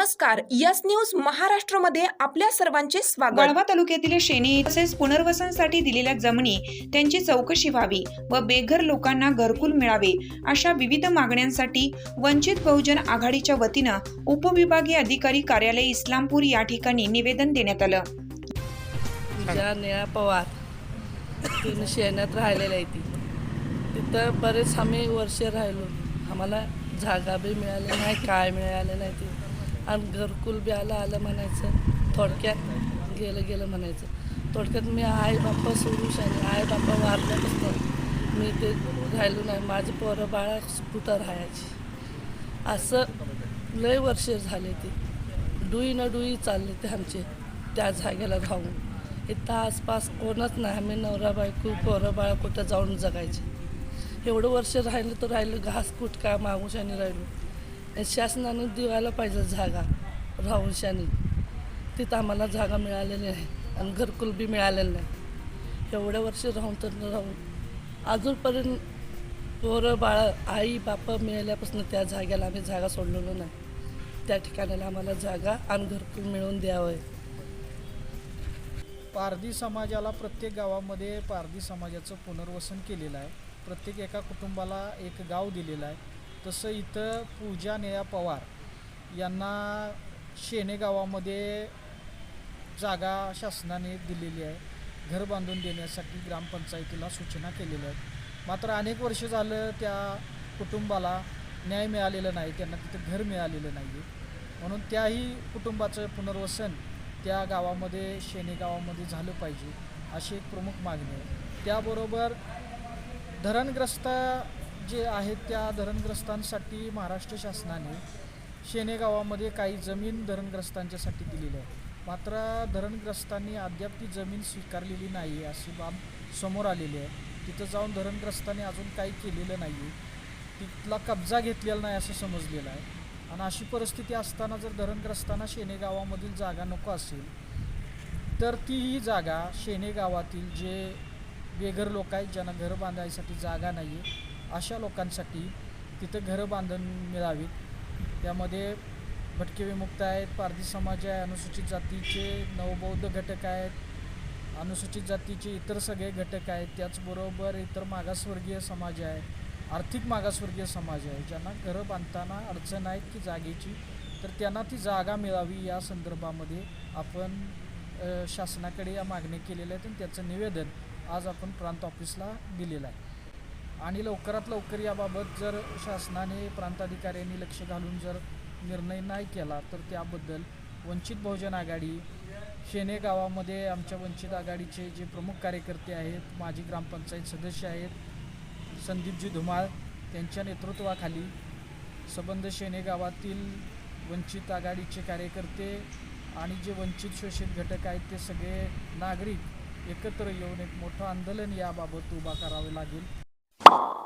नमस्कार. Yes news महाराष्ट्रमध्ये आपल्या सर्वांचे स्वागत. वाळवा तालुक्यातील शेणी तसेच पुनर्वसनासाठी दिलेल्या जमिनी त्यांची चौकशी व्हावी व बेघर लोकांना घरकुल मिळावे अशा विविध मागण्यांसाठी वंचित बहुजन आघाडीच्या वतीनं उपविभागीय अधिकारी कार्यालय इस्लामपूर या ठिकाणी निवेदन देण्यात आलं. पूजा निळा पवार तिने शेण्यात राहिलेली आहे ती. तिथं बरेच आम्ही वर्ष राहिलो. आम्हाला जागा बी मिळाली नाही काय मिळालं नाही ते. आणि घरकुल बी आलं आलं म्हणायचं. थोडक्यात गेलं गेलं म्हणायचं. थोडक्यात मी आई बाप्पा सोडू शाने आई बाप्पा वारल्यापासून मी ते राहिलो नाही. माझी पोरं बाळा कुठं राहायची असं लय वर्ष झाले ते. डुई न डुई चालले ते आमचे त्या जागेला राहून इथं आसपास कोणच नाही. आम्ही नवरा बायको पोरं बाळा कुठं जाऊन जगायचे. एवढं वर्ष राहिलं तर राहिलं. घास कुटका मागूशाने राहिलो. आणि शासनाने दिवायला पाहिजे जागा राहूनशाने तिथं आम्हाला जागा मिळालेली नाही आणि घरकुल बी मिळालेलं नाही. एवढ्या वर्ष राहून तर राहून अजूनपर्यंत पोरं बाळं आई बाप मिळाल्यापासून त्या जागेला आम्ही जागा सोडलेलो नाही. त्या ठिकाणाला आम्हाला जागा आणि घरकुल मिळवून द्यावं. पारधी समाजाला प्रत्येक गावामध्ये पारधी समाजाचं पुनर्वसन केलेलं आहे. प्रत्येक एका कुटुंबाला एक गाव दिलेलं आहे. तसं इथं पूजा नेया पवार यांना शेणे गावामध्ये जागा शासनाने दिलेली आहे. घर बांधून देण्यासाठी ग्रामपंचायतीला सूचना केलेल्या आहेत. मात्र अनेक वर्ष झालं त्या कुटुंबाला न्याय मिळालेला नाही. त्यांना तिथं घर मिळालेलं नाही आहे म्हणून त्याही कुटुंबाचं पुनर्वसन त्या गावामध्ये शेणे गावामध्ये झालं पाहिजे अशी एक प्रमुख मागणी आहे. त्याबरोबर धरणग्रस्त जे आहेत त्या धरणग्रस्तांसाठी महाराष्ट्र शासनाने शेनेगावामध्ये काही जमीन धरणग्रस्तांच्यासाठी दिलेली आहे. मात्र धरणग्रस्तांनी अद्याप ती जमीन स्वीकारलेली नाही अशी बाब समोर आलेली आहे. तिथं जाऊन धरणग्रस्तांनी अजून काही केलेलं नाही आहे तिथला कब्जा घेतलेला नाही असं समजलेलं आहे. आणि अशी परिस्थिती असताना जर धरणग्रस्तांना शेनेगावामधील जागा नको असेल तर ती ही जागा शेनेगावातील जे बेघर लोक आहेत ज्यांना घर बांधायसाठी जागा नाही आहे अशा लोकांसाठी तिथं घरं बांधून मिळावीत. त्यामध्ये भटके विमुक्त आहेत पारधी समाज आहे अनुसूचित जातीचे नवबौद्ध घटक आहेत अनुसूचित जातीचे इतर सगळे घटक आहेत. त्याचबरोबर इतर मागासवर्गीय समाज आहे आर्थिक मागासवर्गीय समाज आहे. ज्यांना घरं बांधताना अडचण आहे की जागेची तर त्यांना ती जागा मिळावी या संदर्भामध्ये आपण शासनाकडे या मागणी केलेल्या आहेत आणि त्याचं निवेदन आज आपण प्रांत ऑफिसला दिलेलं आहे. आणि लवकरात लवकर याबाबत जर शासनाने प्रांताधिकाऱ्यांनी लक्ष घालून जर निर्णय नाही केला तर त्याबद्दल वंचित बहुजन आघाडी शेने गावामध्ये आमच्या वंचित आघाडीचे जे प्रमुख कार्यकर्ते आहेत माजी ग्रामपंचायत सदस्य आहेत संदीपजी धुमाळ त्यांच्या नेतृत्वाखाली सबंध शेने गावातील वंचित आघाडीचे कार्यकर्ते आणि जे वंचित शोषित घटक आहेत ते सगळे नागरिक एकत्र येऊन एक मोठं आंदोलन याबाबत उभा करावे लागेल. you